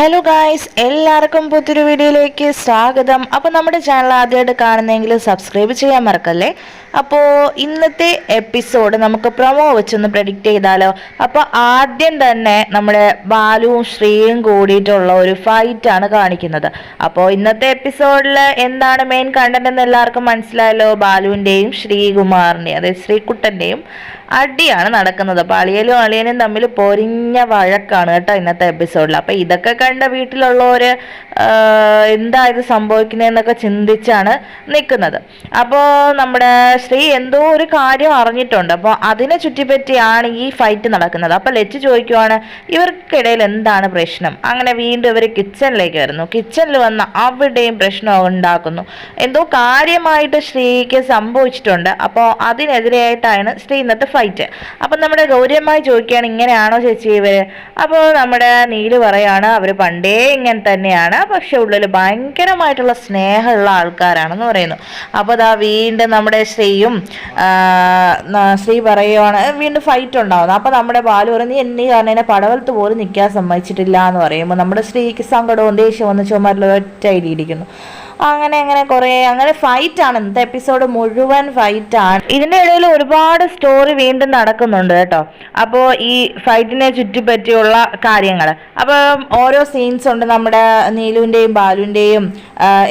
Hello guys എല്ലാവർക്കും പുതിയൊരു വീഡിയോയിലേക്ക് സ്വാഗതം. അപ്പോൾ നമ്മുടെ ചാനൽ ആദ്യമായിട്ട് കാണുന്നെങ്കിൽ സബ്സ്ക്രൈബ് ചെയ്യാൻ മറക്കല്ലേ? അപ്പോൾ ഇന്നത്തെ എപ്പിസോഡ് നമുക്ക് പ്രൊമോ വെച്ചൊന്ന് പ്രഡിക്റ്റ് ചെയ്താലോ? അപ്പോൾ ആദ്യം തന്നെ നമ്മുടെ ബാലുവും ശ്രീയും കൂടിയിട്ടുള്ള ഒരു ഫൈറ്റാണ് കാണിക്കുന്നത്. അപ്പോൾ ഇന്നത്തെ എപ്പിസോഡിൽ എന്താണ് മെയിൻ കണ്ടന്റ് എന്ന് എല്ലാവർക്കും മനസ്സിലായല്ലോ? ബാലുവിന്റെയും ശ്രീകുമാറിന്റെയും അതായത് ശ്രീകുട്ടന്റെയും അടിയാണ് നടക്കുന്നത്. അപ്പോൾ അളിയലും അളിയനും തമ്മിൽ പൊരിഞ്ഞ വഴക്കാണ് കേട്ടോ ഇന്നത്തെ എപ്പിസോഡിൽ അപ്പോൾ ഇതൊക്കെ കണ്ട വീട്ടിലുള്ളവർ എന്താ ഇത് സംഭവിക്കുന്നതെന്നൊക്കെ ചിന്തിച്ചാണ് നിൽക്കുന്നത് അപ്പോൾ നമ്മുടെ ശ്രീ എന്തോ ഒരു കാര്യം അറിഞ്ഞിട്ടുണ്ട്. അപ്പോൾ അതിനെ ചുറ്റിപ്പറ്റിയാണ് ഈ ഫൈറ്റ് നടക്കുന്നത്. അപ്പോൾ ലെച്ച് ചോദിക്കുവാണ് ഇവർക്കിടയിൽ എന്താണ് പ്രശ്നം? അങ്ങനെ വീണ്ടും ഇവർ കിച്ചണിലേക്ക് വരുന്നു. കിച്ചണിൽ വന്ന അവിടെയും പ്രശ്നം ഉണ്ടാക്കുന്നു. എന്തോ കാര്യമായിട്ട് ശ്രീക്ക് സംഭവിച്ചിട്ടുണ്ട്. അപ്പോൾ അതിനെതിരെയായിട്ടാണ് ശ്രീ ഇന്നത്തെ ഫൈറ്റ്. അപ്പം നമ്മുടെ ഗൗരവമായി ചോദിക്കുകയാണ് ഇങ്ങനെയാണോ ചേച്ചി ഇവർ അപ്പോൾ നമ്മുടെ നീൽ പറയാണ് അവർ പണ്ടേ ഇങ്ങനെ തന്നെയാണ്. പക്ഷെ ഉള്ളിൽ ഭയങ്കരമായിട്ടുള്ള സ്നേഹമുള്ള ആൾക്കാരാണെന്ന് പറയുന്നു. അപ്പോൾ അതാ വീണ്ടും നമ്മുടെ ശ്രീയും സ്ത്രീ പറയുവാണ് വീണ്ടും ഫൈറ്റ് ഉണ്ടാവുന്നു. അപ്പോൾ നമ്മുടെ ബാലു പറഞ്ഞു "നീ എന്നീ കാരണം എന്നെ പടവലത്ത് പോലും നിൽക്കാൻ സമ്മതിച്ചിട്ടില്ല എന്ന് പറയുമ്പോൾ നമ്മുടെ ശ്രീക്ക് സങ്കടവും ദേഷ്യവും വന്ന് ചുമരിൽ ഇടിയിരിക്കുന്നു അങ്ങനെ അങ്ങനെ കുറേ അങ്ങനെ ഫൈറ്റ് ആണ്. ഇന്നത്തെ എപ്പിസോഡ് മുഴുവൻ ഫൈറ്റ് ആണ്. ഇതിന്റെ ഇടയിൽ ഒരുപാട് സ്റ്റോറി വീണ്ടും നടക്കുന്നുണ്ട് കേട്ടോ. അപ്പോൾ ഈ ഫൈറ്റിനെ ചുറ്റിപ്പറ്റിയുള്ള കാര്യങ്ങൾ അപ്പം ഓരോ സീൻസ് ഉണ്ട് നമ്മുടെ നീലുവിന്റെയും ബാലുവിന്റെയും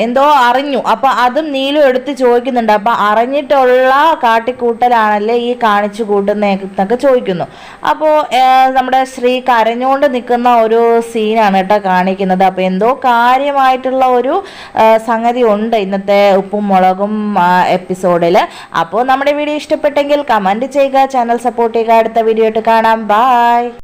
എന്തോ അറിഞ്ഞു. അപ്പോൾ അതും നീലു എടുത്ത് ചോദിക്കുന്നുണ്ട്. അപ്പം അറിഞ്ഞിട്ടുള്ള കാട്ടിക്കൂട്ടലാണല്ലേ ഈ കാണിച്ചു കൂട്ടുന്നൊക്കെ ചോദിക്കുന്നു. അപ്പോൾ നമ്മുടെ ശ്രീ കരഞ്ഞുകൊണ്ട് നിൽക്കുന്ന ഒരു സീനാണ് കേട്ടോ കാണിക്കുന്നത്. അപ്പോൾ എന്തോ കാര്യമായിട്ടുള്ള ഒരു സംഗതി ഉണ്ട് ഇന്നത്തെ ഉപ്പും മുളകും എപ്പിസോഡിൽ അപ്പോൾ നമ്മുടെ വീഡിയോ ഇഷ്ടപ്പെട്ടെങ്കിൽ കമന്റ് ചെയ്യുക ചാനൽ സപ്പോർട്ട് ചെയ്യുക. അടുത്ത വീഡിയോ ആയിട്ട് കാണാം. ബായ്